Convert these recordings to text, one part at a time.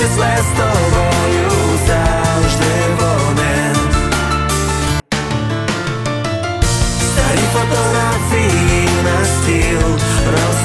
добре числе з тобою завжди вони Старі фотографії на стіл розклади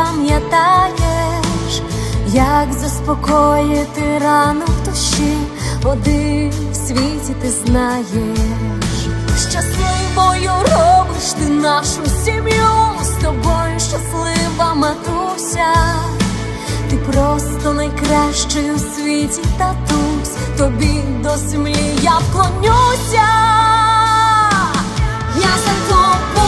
пам'ятаєш, як заспокоїти рану в душі, один в світі ти знаєш. Щасливою робиш ти нашу сім'ю, з тобою щаслива матуся. Ти просто найкращий у світі татусь, тобі до землі я вклонюся. Я за тобою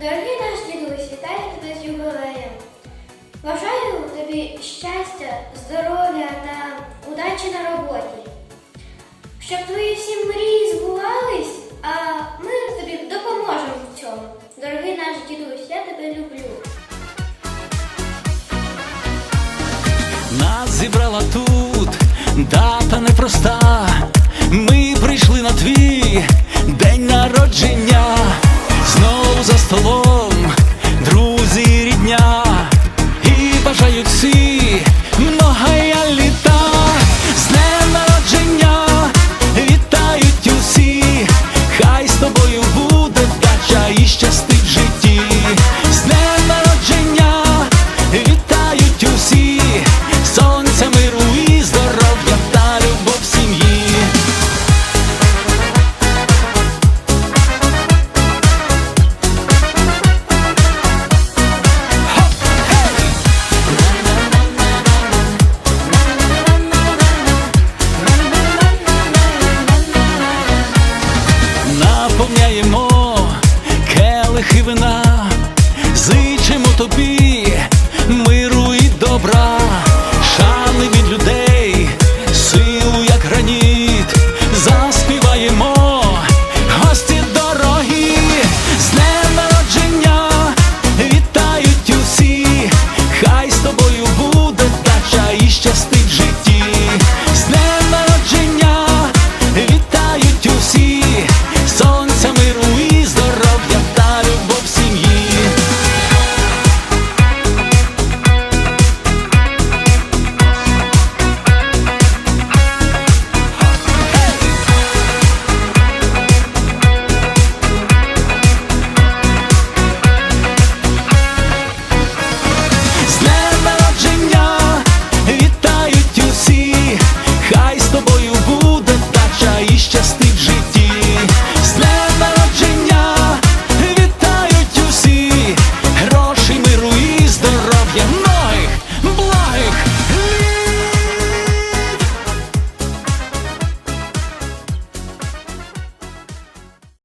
Дорогий наш дідусь, вітаю тебе з ювілеєм. Бажаю тобі щастя, здоров'я та удачі на роботі, щоб твої всі мрії збувались, а ми тобі допоможемо в цьому. Дорогий наш дідусь, я тебе люблю. Нас зібрала тут дата непроста. Ми прийшли на твій день народження.